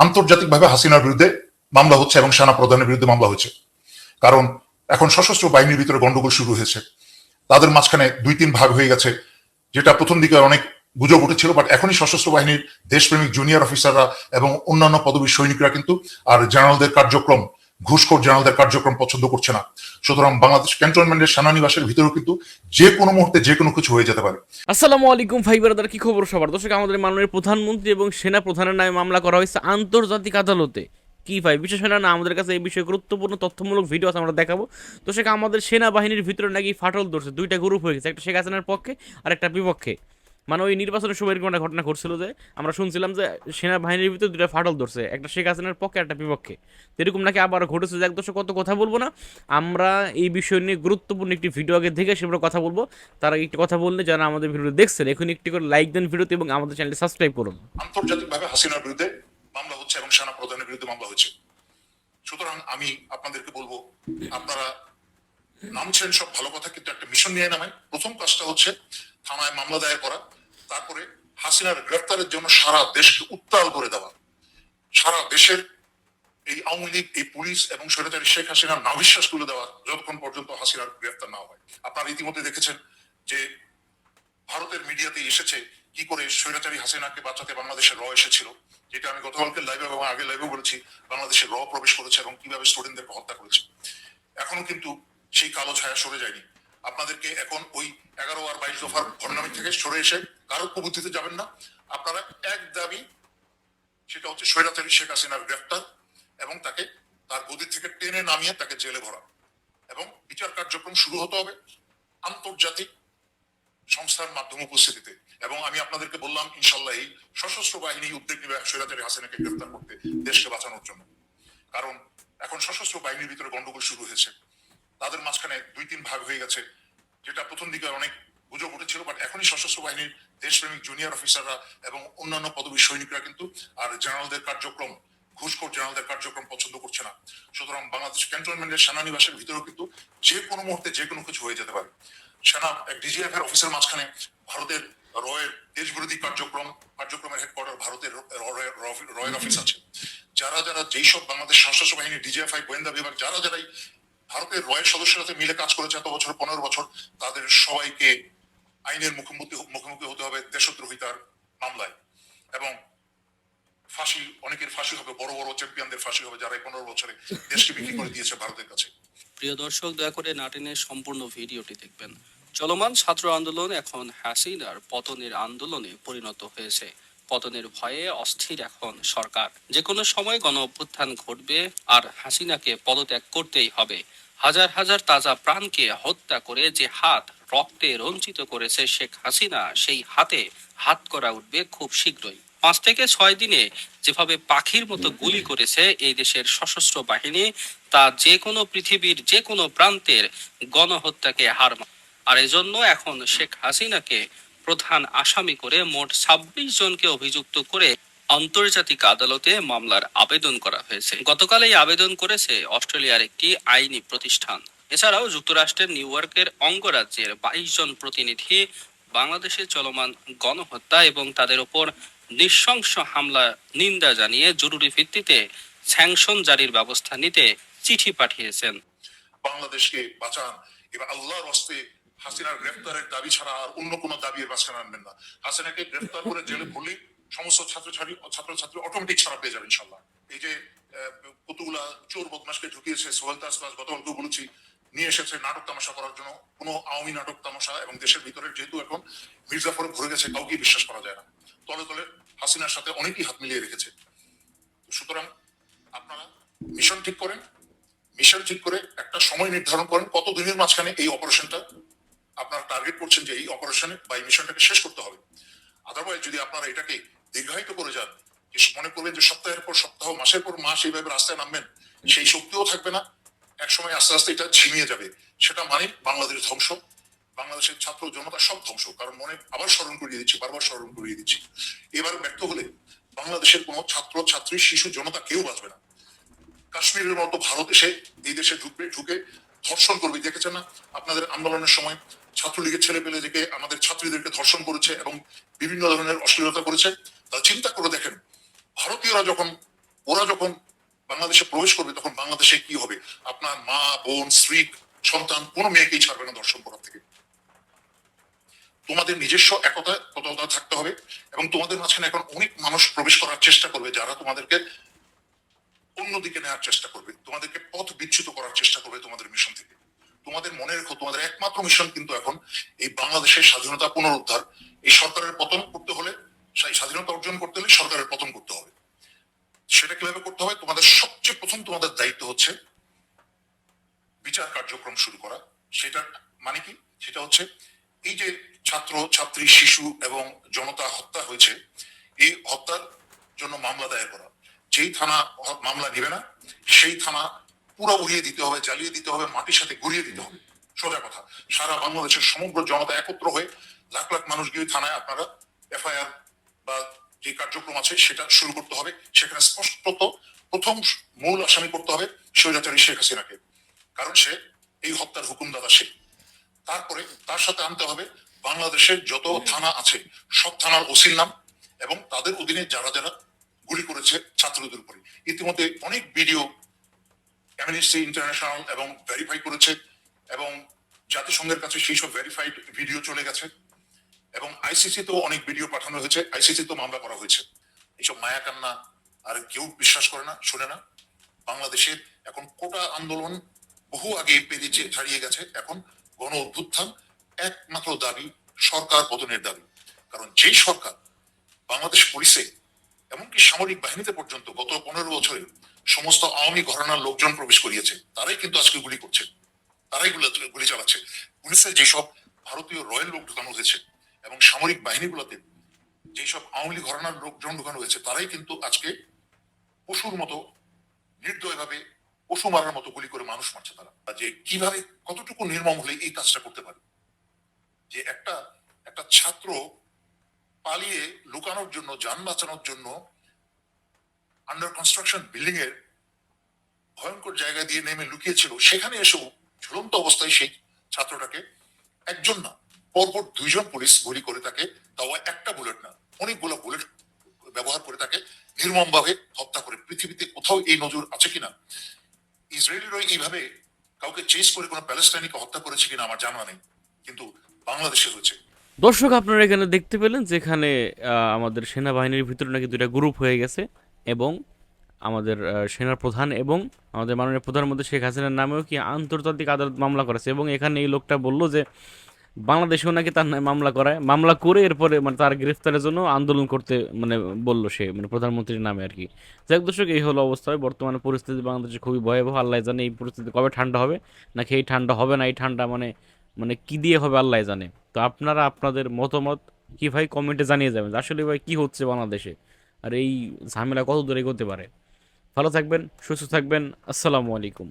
আন্তর্জাতিকভাবে হাসিনার বিরুদ্ধে মামলা হচ্ছে এবং সেনা প্রধানের বিরুদ্ধে মামলা হচ্ছে কারণ এখন সশস্ত্র বাহিনীর ভিতরে গন্ডগোল শুরু হয়েছে। তাদের মাঝখানে দুই তিন ভাগ হয়ে গেছে, যেটা প্রথম দিকে অনেক গুজব উঠেছিল বাট এখনই সশস্ত্র বাহিনীর দেশপ্রেমিক জুনিয়র অফিসাররা এবং অন্যান্য পদবীর সৈনিকরা কিন্তু আর জেনারেলদের কার্যক্রম ঘুষখোর জেনারেলদের কার্যক্রম পছন্দ করছে না। সুতরাং বাংলাদেশ ক্যান্টনমেন্টের সেনানিবাসের ভিতরেও কিন্তু যে কোনো মুহূর্তে যে কোনো কিছু হয়ে যেতে পারে। আসসালামু আলাইকুম ভাই ব্রাদার, কি খবর সবার? দর্শক, আমাদের মাননীয় প্রধানমন্ত্রী এবং সেনা প্রধানের নামে মামলা করা হয়েছে আন্তর্জাতিক আদালতে। কি ভাই, বিশেষ না আমাদের কাছে এই বিষয়ে গুরুত্বপূর্ণ তথ্যমূলক ভিডিও আছে, আমরা দেখাবো। তো সেখানে আমাদের সেনাবাহিনীর ভিতরে নাকি ফাটল ধরছে, দুইটা গ্রুপ হয়ে গেছে, একটা শেখ হাসিনার পক্ষে আর একটা বিপক্ষে। মানে ওই নির্বাচনের সময় এরকম একটা ঘটনা ঘটছিল যে আমরা শুনছিলাম যে সেনাবাহিনীর ভিতরে দুটা ফাটল ধরছে, একটা শেখ হাসিনার পক্ষে, একটা বিপক্ষে। এরকম নাকি আবার ঘটেছে যে এক দর্শক কত কথা বলব না, আমরা এই বিষয় নিয়ে গুরুত্বপূর্ণ একটি ভিডিও আগে দেখে সেগুলো কথা বলব। তার আগে একটি কথা বললে যারা আমাদের ভিডিও দেখছেন, এখন একটি করে লাইক দেন ভিডিওতে এবং আমাদের চ্যানেলটি সাবস্ক্রাইব করুন। আন্তর্জাতিকভাবে হাসিনার বিরুদ্ধে মামলা হচ্ছে এবং সেনা প্রধানের বিরুদ্ধে মামলা হচ্ছে সুতরাং আমি আপনাদেরকে বলব, আপনারা নামছেন সব ভালো কথা, কিন্তু একটা মিশন নিয়ে নামেন প্রথম কাজটা হচ্ছে থানায় মামলা দায়ের করা, তারপরে হাসিনার গ্রেফতারের জন্য সারা দেশকে উত্তাল করে দেওয়া। সারা দেশের এই আওয়ামী লীগ, এই পুলিশ এবং স্বৈরাচারী শেখ হাসিনার নাবিশ্বাস তুলে দেওয়া যতক্ষণ পর্যন্ত হাসিনার গ্রেফতার না হয়। আপনারা ইতিমধ্যে দেখেছেন যে ভারতের মিডিয়াতে এসেছে কি করে স্বৈরাচারী হাসিনাকে বাঁচাতে বাংলাদেশের র এসেছিল, যেটা আমি গতকালকে লাইভে এবং আগে লাইভে বলেছি, বাংলাদেশের র প্রবেশ করেছে এবং কীভাবে স্টুডেন্টদেরকে হত্যা করেছে। এখনও কিন্তু সেই কালো ছায়া সরে যায়নি। আপনাদেরকে এখন ওই এগারো আর বাইশ দফার ভণ্ডামি থেকে সরে এসে কারও প্রবুদ্ধিতে যাবেন না। আপনারা এক দাবি, সেটা হচ্ছে স্বৈরাচারী শেখ হাসিনার গ্রেফতার এবং তাকে তার গদি থেকে টেনে নামিয়ে তাকে জেলে ভরা। এবং বিচার কার্যক্রম শুরু হতে হবে আন্তর্জাতিক সংস্থার মাধ্যমে উপস্থিতিতে। এবং আমি আপনাদেরকে বললাম ইনশাল্লাহ এই সশস্ত্র বাহিনী উদ্যোগ নেবে স্বৈরাচারী হাসিনাকে গ্রেফতার করতে দেশকে বাঁচানোর জন্য। কারণ এখন সশস্ত্র বাহিনীর ভিতরে গন্ডগোল শুরু হয়েছে। তাদের মাঝখানে দুই তিন ভাগ হয়ে গেছে, যেটা প্রথম দিকে অনেক গুজব উঠেছিল বাট এখনই সশস্ত্র বাহিনীর দেশপ্রেমিক জুনিয়র অফিসাররা এবং অন্যান্য পদবীর সৈনিকরা কিন্তু আর জেনারেলদের কার্যক্রম, ঘুষখোর জেনারেলদের কার্যক্রম পছন্দ করছে না। সুতরাং বাংলাদেশ ক্যান্টনমেন্টের সেনানিবাসের ভিতরেও কিন্তু যে কোনো মুহূর্তে যে কোনো কিছু হয়ে যেতে পারে। সেনা ডিজিএফ এর অফিসের মাঝখানে ভারতের রয়ের দেশবিরোধী কার্যক্রম, কার্যক্রমের হেডকোয়ার্টার ভারতের রয়ের অফিস আছে। যারা যারা যেই সব বাংলাদেশ সশস্ত্র বাহিনী ডিজিএফআই গোয়েন্দা বিভাগ, যারা, যারাই ভারতের রয়ের সদস্যের সাথে মিলে কাজ করেছে এত বছর, পনেরো বছর, তাদের সবাইকে আইনের মুখোমুখি মুখোমুখি হতে হবে দেশদ্রোহিতার মামলায়। এবং ফাঁসি, অনেকের ফাঁসি হবে, বড় বড় চ্যাম্পিয়নদের ফাঁসি হবে যারা পনেরো বছরে দেশকে বিক্রি করে দিয়েছে ভারতের কাছে। প্রিয় দর্শক, দয়া করে নাটিনের সম্পূর্ণ ভিডিওটি দেখবেন। চলমান ছাত্র আন্দোলন এখন হাসিনার পতনের আন্দোলনে পরিণত হয়েছে। পতনের ভয়ে অস্থির এখন সরকার। যে কোনো সময় গণ অভ্যুত্থান ঘটবে আর হাসিনাকে পদত্যাগ করতেই হবে। হাজার হাজার তাজা প্রাণকে হত্যা করে যে হাত রক্তে রঞ্চিত করেছে শেখ হাসিনা, সেই হাতে হাত করা উঠবে খুব শীঘ্রই। পাঁচ থেকে ছয় দিনে যেভাবে পাখির মতো গুলি করেছে এই দেশের সশস্ত্র বাহিনী, তা যে কোনো পৃথিবীর যে কোনো প্রান্তের গণহত্যাকে হার আর এজন্য এখন শেখ হাসিনাকে প্রধান আসামি করে মোট ছাব্বিশ জনকে অভিযুক্ত করে আন্তর্জাতিক আদালতে মামলার আবেদন করা হয়েছে। গতকাল এই আবেদন করেছে অস্ট্রেলিয়ার একটি আইনি প্রতিষ্ঠান। এছাড়াও যুক্তরাষ্ট্রের নিউ ইয়র্কের অঙ্গরাজ্যের বাইশ জন প্রতিনিধি, বাংলাদেশে চলমান গণহত্যা এবং তাদের ওপর নৃশংস হামলা, নিন্দা জানিয়ে জরুরি ভিত্তিতে স্যাংশন জারির ব্যবস্থা নিতে চিঠি পাঠিয়েছেন। বাংলাদেশকে বাঁচান। এবার আল্লাহর হস্তে হাসিনার গ্রেফতারের দাবি ছাড়া আর অন্য কোনো দাবি মাঝখানে আনবেন না। হাসিনাকে গ্রেফতার করে জেলে ভুলি সমস্ত ছাত্রছাত্রী ছাত্রছাত্রী অটোমেটিক ছাড়া পেয়ে যাবে ইনশাল্লাহ এই যে কতগুলা চোর বদমাসকে ঢুকিয়েছে সোহেল তাসবাস গতকালকে বলেছি, নিয়ে এসেছে নাটক তামাশা করার জন্য। কোনো আওয়ামী নাটক তামাশা এবং দেশের ভিতরে যেহেতু এখন মির্জাফরে ভরে গেছে কাউকে বিশ্বাস করা যায় না। তলে তলে হাসিনার সাথে অনেকেই হাত মিলিয়ে রেখেছে। সুতরাং আপনারা মিশন ঠিক করেন। মিশন ঠিক করে একটা সময় নির্ধারণ করেন কত দিনের মাঝখানে এই অপারেশনটা আপনারা টার্গেট করছেন যে এই অপারেশনে বা এই মিশনটাকে শেষ করতে হবে। আদারওয়াইজ যদি আপনারা এটাকে দীর্ঘায়িত করে যান মনে করবেন যে সপ্তাহের পর সপ্তাহ, মাসের পর মাস এইভাবে রাস্তায় নামবেন, সেই শক্তিও থাকবে না। এক সময় আস্তে আস্তে এটা ঝিমিয়ে যাবে। সেটা মানে বাংলাদেশের ধ্বংস, বাংলাদেশের ছাত্র জনতা সব ধ্বংস। কারণ মনে আবার স্মরণ করিয়ে দিচ্ছি, বারবার স্মরণ করিয়ে দিচ্ছি। এবার ব্যর্থ হলে বাংলাদেশের কোনো ছাত্র, ছাত্রী, শিশু, জনতা কেউ বাঁচবে না। কাশ্মীরের মতো ভারত এসে এই দেশে ঢুকবে, ঢুকে ধর্ষণ করবে, দেখেছেন না? আপনাদের আন্দোলনের সময় ছাত্রলীগের ছেলে পেলে থেকে আমাদের ছাত্রীদেরকে ধর্ষণ করেছে এবং বিভিন্ন ধরনের অশ্লীলতা করেছে তা চিন্তা করে দেখেন, ভারতীয়রা যখন, ওরা যখন বাংলাদেশে প্রবেশ করবে, তখন বাংলাদেশে কি হবে? আপনার মা, বোন, স্ত্রী, সন্তান, কোনো মেয়েকেই ছাড়বে না দর্শন করার থেকে। তোমাদের নিজস্ব একতা, তততা থাকতে হবে এবং তোমাদের মাঝখানে এখন অনেক মানুষ প্রবেশ করার চেষ্টা করবে, যারা তোমাদেরকে অন্যদিকে নেওয়ার চেষ্টা করবে, তোমাদেরকে পথ বিচ্যুত করার চেষ্টা করবে তোমাদের মিশন থেকে। তোমাদের মনে রেখো, তোমাদের একমাত্র মিশন কিন্তু এখন এই বাংলাদেশের স্বাধীনতা পুনরুদ্ধার। এই সরকারের পতন করতে হলে স্বাধীনতা অর্জন করতে হলে সরকারের পতন করতে হবে। সেটা কীভাবে করতে হবে? তোমাদের সবচেয়ে প্রথম তোমাদের দায়িত্ব হচ্ছে বিচার কার্যক্রম শুরু করা। সেটা মানে কি? সেটা হচ্ছে এই যে ছাত্র, ছাত্রী, শিশু এবং জনতা হত্যা হয়েছে, এই হত্যার জন্য মামলা দায়ের করা। যেই থানা মামলা নেবে না, সেই থানা পুরো উড়িয়ে দিতে হবে, জ্বালিয়ে দিতে হবে, মাটির সাথে গুড়িয়ে দিতে হবে। সোজা কথা। সারা বাংলাদেশের সমগ্র জনতা একত্র হয়ে লাখ লাখ মানুষ গিয়ে থানায় আপনারা এফআইআর বা যে কার্যক্রম আছে সেটা শুরু করতে হবে। সেখানে স্পষ্টত প্রথম মূল আসামি করতে হবে স্বৈরাচারী শেখ হাসিনাকে। কারণ সে এই হত্যার হুকুমদাতা সে। তারপরে তার সাথে আনতে হবে বাংলাদেশের যত থানা আছে, সব থানার ওসির নাম এবং তাদের অধীনে যারা যারা গুলি করেছে ছাত্রদের উপরে। ইতিমধ্যে অনেক ভিডিও অ্যামনিস্টি ইন্টারন্যাশনাল এবং ভেরিফাই করেছে এবং জাতিসংঘের কাছে সেই সব ভেরিফাইড ভিডিও চলে গেছে এবং আইসিসি তেও অনেক ভিডিও পাঠানো হয়েছে। আইসিসি তো মামলা করা হয়েছে। এইসব মায়া কান্না আর কেউ বিশ্বাস করে না, শোনে না। বাংলাদেশের এখন কোটা আন্দোলন বহু আগে পেরিয়ে ছাড়িয়ে গেছে। এখন গণ অভ্যুত্থান একমাত্র দাবি, সরকার পতনের দাবি। কারণ যেই সরকার বাংলাদেশ পুলিশে, এমনকি সামরিক বাহিনীতে পর্যন্ত গত পনেরো বছরে সমস্ত আওয়ামী ঘরানার লোকজন প্রবেশ করিয়েছে। তারাই কিন্তু আজকে গুলি করছে। তারাই গুলি চালাচ্ছে। পুলিশের যেসব ভারতীয় রয়্যাল লোক ঢুকানো হয়েছে এবং সামরিক বাহিনীগুলোতে যেসব আওয়ামী ঘরানার লোকজন ঢুকানো হয়েছে, তারাই কিন্তু আজকে পশুর মতো নির্দয়ভাবে পশু মারার মতো গুলি করে মানুষ মারছে তারা। যে কীভাবে কতটুকু নির্মম হলে এই কাজটা করতে পারে? যে একটা একটা ছাত্র পালিয়ে লুকানোর জন্য, যান বাঁচানোর জন্য আন্ডার কনস্ট্রাকশন বিল্ডিং এর ভয়ঙ্কর জায়গা দিয়ে নেমে লুকিয়েছিল, সেখানে এসেও ঝুলন্ত অবস্থায় সেই ছাত্রটাকে একজন না, পরপর দুইজন পুলিশ গুলি করে তাকে তাও একটা বুলেট না, অনেকগুলো বুলেট ব্যবহার করে তাকে নির্মম ভাবে হত্যা করে। পৃথিবীতে কোথাও এই নজর আছে কিনা? ইসরায়েলিরা এইভাবে কাউকে চেস করে কোনো প্যালেস্টাইনিকে হত্যা করেছে কিনা আমার জানা নেই, কিন্তু বাংলাদেশে হয়েছে। দর্শক, আপনারা এখানে দেখতে পেলেন যেখানে আমাদের সেনাবাহিনীর ভিতরে নাকি দুইটা গ্রুপ হয়ে গেছে। এবং আমাদের সেনার প্রধান এবং আমাদের মাননীয় প্রধানমন্ত্রী শেখ হাসিনার নামেও কি আন্তর্জাতিক আদালত মামলা করেছে? এবং এখানে এই লোকটা বলল যে বাংলাদেশেও নাকি তার নামে মামলা করায়। মামলা করে এরপরে মানে তার গ্রেফতারের জন্য আন্দোলন করতে মানে বলল সে মানে প্রধানমন্ত্রীর নামে আর কি। যাই দর্শক, এই হলো অবস্থা। বর্তমানে পরিস্থিতি বাংলাদেশে খুবই ভয়াবহ। আল্লাহ জানে এই পরিস্থিতি কবে ঠান্ডা হবে। নাকি এই ঠান্ডা হবে না, এই ঠান্ডা মানে মানে কি দিয়ে হবে আল্লাহ জানে। তো আপনারা আপনাদের মতামত কি ভাই? কমেন্টে জানিয়ে যাবেন। আসলে ভাই, কি হচ্ছে বাংলাদেশে? আর এই ঝামেলা কত দূরে করতে পারে। ভালো থাকবেন সুস্থ থাকবেন আসসালামু আলাইকুম।